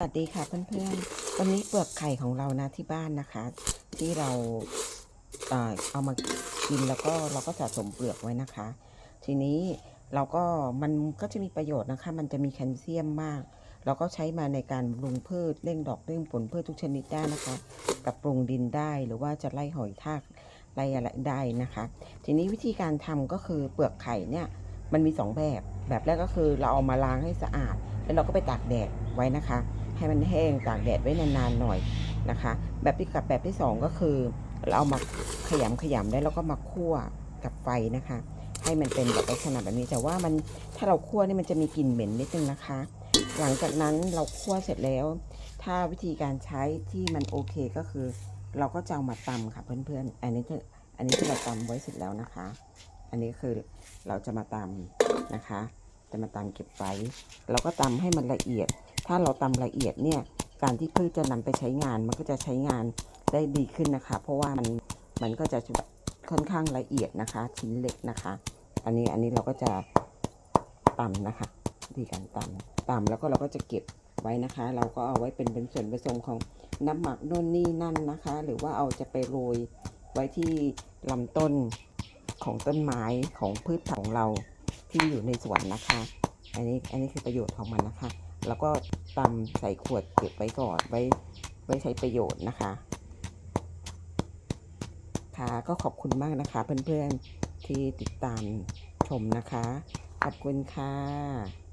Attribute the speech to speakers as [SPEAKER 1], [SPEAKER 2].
[SPEAKER 1] สวัสดีค่ะเพื่อนๆ วันนี้เปลือกไข่ของเรานะที่บ้านนะคะ ที่เราเอามากินแล้วก็เราก็สะสมเปลือกไว้นะคะ ทีนี้เราก็มันก็จะมีประโยชน์นะคะ มันจะมีแคลเซียมมาก เราก็ใช้มาในการบำรุงพืชเร่งดอกเร่งผลพืชทุกชนิดได้นะคะปรับปรุงดินได้หรือว่าจะไล่หอยทากไล่อะไรได้นะคะ ทีนี้วิธีการทำก็คือเปลือกไข่เนี่ยมันมีสองแบบแบบแรกก็คือเราเอามาล้างให้สะอาด แล้วเราก็ไปตากแดดไว้นะคะ ให้มันแห้งตากแดดไว้นานๆหน่อยนะคะ แบบที่กับแบบที่สองก็คือ เราเอามาขยำขยำได้แล้วก็มาคั่วกับไฟนะคะ ให้มันเป็นแบบลักษณะแบบนี้แต่ว่ามันถ้าเราคั่วนี่มันจะมีกลิ่นเหม็นนิดนึงนะคะ หลังจากนั้นเราคั่วเสร็จแล้ว ถ้าวิธีการใช้ที่มันโอเคก็คือ เราก็จะเอามาตำค่ะเพื่อนๆ อันนี้คืออันนี้ที่เราตำไว้เสร็จแล้วนะคะ อันนี้คือเราจะมาตำนะคะ จะมาตำเก็บไว้เราก็ตำให้มันละเอียด ถ้าเราตำละเอียดเนี่ยการที่พืชจะนำไปใช้งานมันก็จะใช้งานได้ดีขึ้นนะคะ เพราะว่ามันมันก็จะค่อนข้างละเอียดนะคะ ชิ้นเล็กนะคะ อันนี้อันนี้เราก็จะตำนะคะวิธีการตำตำแล้วก็เราก็จะเก็บไว้นะคะ เราก็เอาไว้เป็นเป็นส่วนผสมของน้ำหมักโน่นนี่นั่นนะคะ หรือว่าเอาจะไปโรยไว้ที่ลำต้นของต้นไม้ของพืชผักของเราที่อยู่ในสวนนะคะ อันนี้อันนี้คือประโยชน์ของมันนะคะ แล้วก็ตำใส่ขวดเก็บไว้ก่อนไว้ไว้ใช้ประโยชน์นะคะ ค่ะก็ขอบคุณมากนะคะ เพื่อนๆที่ติดตามชมนะคะ ขอบคุณค่ะ